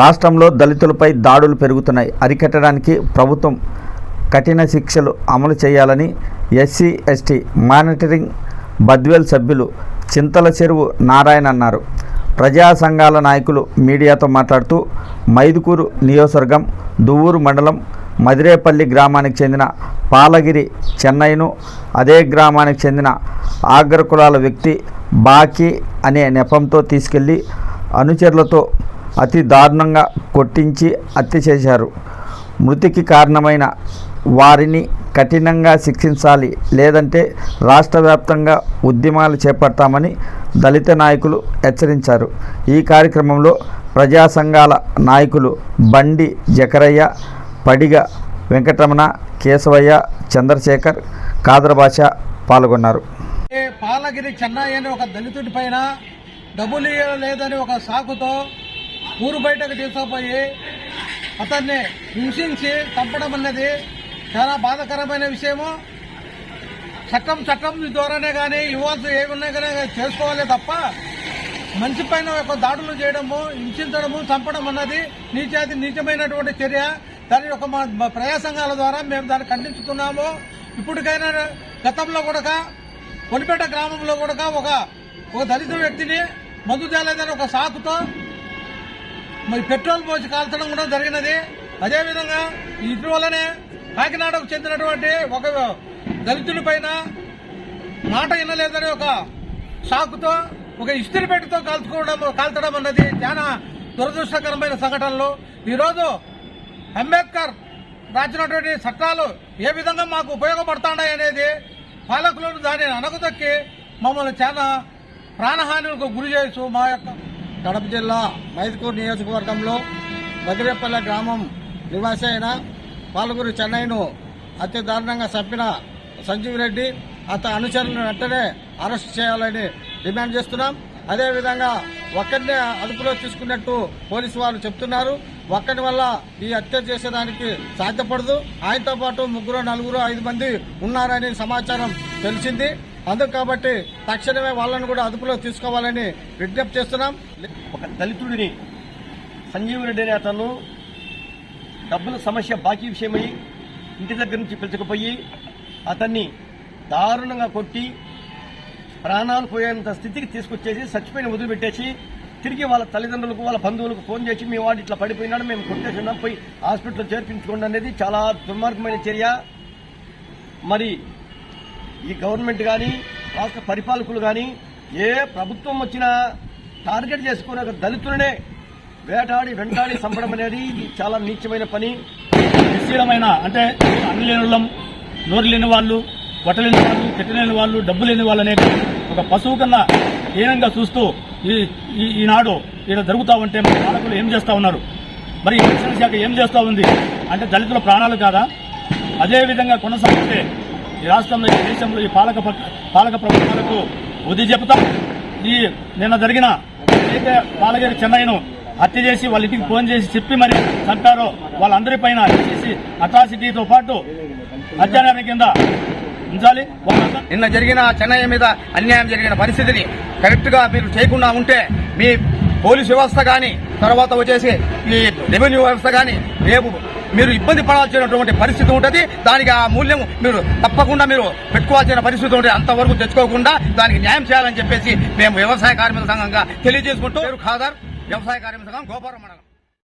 రాష్ట్రంలో దళితులపై దాడులు పెరుగుతున్నాయి. అరికట్టడానికి ప్రభుత్వం కఠిన శిక్షలు అమలు చేయాలని ఎస్సీ ఎస్టీ మానిటరింగ్ బద్వేల్ సభ్యులు చింతల చెరువు నారాయణ అన్నారు. ప్రజా సంఘాల నాయకులు మీడియాతో మాట్లాడుతూ మైదుకూరు నియోజకవర్గం దువ్వూరు మండలం మదిరేపల్లి గ్రామానికి చెందిన పాలగిరి చెన్నైను అదే గ్రామానికి చెందిన ఆగ్ర కులాల వ్యక్తి బాకీ అనే నెపంతో తీసుకెళ్ళి అనుచరులతో అతి దారుణంగా కొట్టించి హత్య చేశారు. మృతికి కారణమైన వారిని కఠినంగా శిక్షించాలి లేదంటే రాష్ట్ర వ్యాప్తంగా ఉద్యమాలు చేపడతామని దళిత నాయకులు హెచ్చరించారు. ఈ కార్యక్రమంలో ప్రజా సంఘాల నాయకులు బండి జకరయ్య పడిగ వెంకటరమణ కేశవయ్య చంద్రశేఖర్ కాదరభాష పాల్గొన్నారు. పాలగిరి చెన్నై అనే ఒక దళితుడి పైన డబ్బులు లేదని ఒక సాకుతో ఊరు బయటకు తీసుకుపోయి అతన్ని హింసించి చంపడం అన్నది చాలా బాధాకరమైన విషయము. చట్టం చట్టం ద్వారానే కానీ ఇవ్వాల్సి ఏమున్నా కానీ చేసుకోవాలి తప్ప మనిషి పైన ఒక దాడులు చేయడము హింసించడము చంపడం అన్నది నీచాతి నీచమైనటువంటి చర్య. దాని యొక్క మా మా ప్రజా సంఘాల ద్వారా మేము దాన్ని ఖండించుతున్నాము ఇప్పటికైనా గతంలో కూడా కొనిపేట గ్రామంలో కూడా ఒక ఒక దళిత వ్యక్తిని మందు తేలేదని ఒక సాకుతో మరి పెట్రోల్ పోసి కాల్చడం కూడా జరిగినది. అదేవిధంగా ఇటీవలనే కాకినాడకు చెందినటువంటి ఒక దళితుడి పైన మాట వినలేదని ఒక సాకుతో ఒక ఇస్త్రిపేటతో కాల్చుకోవడం కాల్చడం అన్నది చాలా దురదృష్టకరమైన సంఘటనలు. ఈరోజు అంబేద్కర్ రాసినటువంటి చట్టాలు ఏ విధంగా మాకు ఉపయోగపడుతున్నాయి అనేది పాలకులను దానిని అనగదొక్కి మమ్మల్ని చాలా ప్రాణహానికి గురి చేస్తూ మా యొక్క కడప జిల్లా మైదుకూరు నియోజకవర్గంలో బదిరేపల్లె గ్రామం నివాసి అయిన పాలకూరు చెన్నైను అతి దారుణంగా చంపిన సంజీవ్ రెడ్డి అతని అనుచరులను వెంటనే అరెస్ట్ చేయాలని డిమాండ్ చేస్తున్నాం. అదేవిధంగా ఒక్కరినే అదుపులో తీసుకున్నట్టు పోలీసు వాళ్ళు చెప్తున్నారు. ఒక్కడి వల్ల ఈ హత్య చేసేదానికి సాధ్యపడదు. ఆయనతో పాటు ముగ్గురు నలుగురు ఐదు మంది ఉన్నారని సమాచారం తెలిసింది. అందుకు కాబట్టి తక్షణమే వాళ్ళను కూడా అదుపులో తీసుకోవాలని విజ్ఞప్తి చేస్తున్నాం. ఒక దళితుడిని సంజీవ్ రెడ్డి అనే అతను డబ్బుల సమస్య బాకీ విషయమై ఇంటి దగ్గర నుంచి పిలుచుకుపోయి అతన్ని దారుణంగా కొట్టి ప్రాణాలు పోయేంత స్థితికి తీసుకొచ్చేసి చచ్చిపోయిన వదిలిపెట్టేసి తిరిగి వాళ్ళ తల్లిదండ్రులకు వాళ్ళ బంధువులకు ఫోన్ చేసి మీ వాడు ఇట్లా పడిపోయినాడు మేము కొట్టేసినాం పోయి హాస్పిటల్లో చేర్పించుకోండి అనేది చాలా దుర్మార్గమైన చర్య. మరి ఈ గవర్నమెంట్ కానీ రాష్ట్ర పరిపాలకులు కానీ ఏ ప్రభుత్వం వచ్చినా టార్గెట్ చేసుకుని ఒక దళితులనే వేటాడి వెంటాడి చంపడం అనేది ఇది చాలా నీచమైన పని. నిశ్చయమైన అంటే అన్ని వాళ్ళం నోరు లేని వాళ్ళు కొట్టలేని వాళ్ళు పెట్టలేని వాళ్ళు డబ్బు లేని వాళ్ళు అనేది ఒక పశువు కన్నా హీనంగా చూస్తూ ఈ ఈ- ఈనాడు ఇక్కడ జరుగుతా ఉంటే మన పాలకులు ఏం చేస్తూ ఉన్నారు? మరి ఈ శాఖ ఏం చేస్తూ ఉంది? అంటే దళితుల ప్రాణాలు కాదా? అదేవిధంగా కొనసాగితే ఈ రాష్ట్రంలో ఈ దేశంలో ఈ పాలక పాలక ప్రభుత్వాలకు ఉది చెబుతాం ఈ నిన్న జరిగిన ఏదైతే పాలగిరి చెన్నైను హత్య చేసి వాళ్ళ ఇంటికి ఫోన్ చేసి చెప్పి మరి చంపారో వాళ్ళందరిపైన చేసి అట్రాసిటీతో పాటు హత్యానేరం కింద ఉంచాలి. నిన్న జరిగిన చెన్నై మీద అన్యాయం జరిగిన పరిస్థితిని కరెక్ట్గా మీరు చేయకుండా ఉంటే మీ పోలీస్ వ్యవస్థ కానీ తర్వాత వచ్చేసి ఈ రెవెన్యూ వ్యవస్థ కానీ రేపు మీరు ఇబ్బంది పడాల్సినటువంటి పరిస్థితి ఉంటుంది. దానికి ఆ మూల్యం మీరు తప్పకుండా మీరు పెట్టుకోవాల్సిన పరిస్థితి ఉంటుంది. అంతవరకు తెచ్చుకోకుండా దానికి న్యాయం చేయాలని చెప్పేసి మేము వ్యవసాయ కార్మిక సంఘంగా తెలియజేసుకుంటూ ఖాదర్ వ్యవసాయ కార్మిక సంఘం గోపురం మండలం.